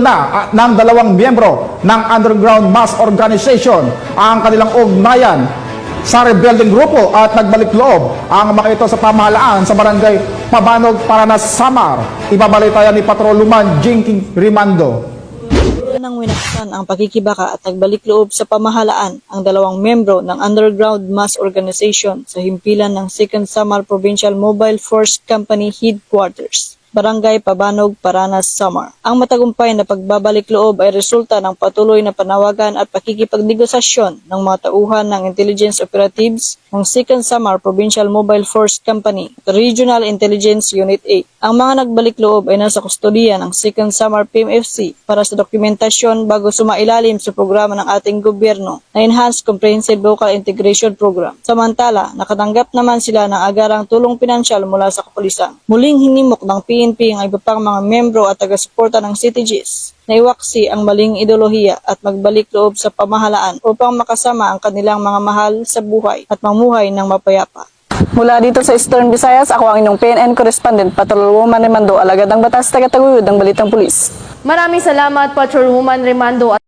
na ah, ng dalawang miyembro ng underground mass organization ang kanilang ugnayan sa rebelding grupo at nagbalik loob ang mga ito sa pamahalaan sa barangay Pabanog, Paranas, Samar. Ibabalitayan ni Patroluman Jinking Rimando. nang winaksan ang pakikibaka at nagbalik loob sa pamahalaan ang dalawang membro ng Underground Mass Organization sa himpilan ng 2nd Samar Provincial Mobile Force Company Headquarters. Barangay Pabanog, Paranas, Samar. Ang matagumpay na pagbabalik loob ay resulta ng patuloy na panawagan at pakikipagnegosasyon ng mga tauhan ng intelligence operatives ng 2nd Samar Provincial Mobile Force Company Regional Intelligence Unit 8. Ang mga nagbalik loob ay nasa kustodiya ng 2nd Samar PMFC para sa dokumentasyon bago sumailalim sa programa ng ating gobyerno na Enhanced Comprehensive Local Integration Program. Samantala, nakatanggap naman sila ng agarang tulong pinansyal mula sa kapulisan. Muling hinimok ng PNP ang iba pang mga membro at taga-suporta ng CTGs na iwaksi ang maling ideolohiya at magbalik loob sa pamahalaan upang makasama ang kanilang mga mahal sa buhay at mamuhay ng mapayapa. Mula dito sa Eastern Visayas, ako ang inyong PNN correspondent, Patrolwoman Remando, alagad ng batas taga-taguyod ng Balitang Pulis. Maraming salamat, Patrolwoman Remando.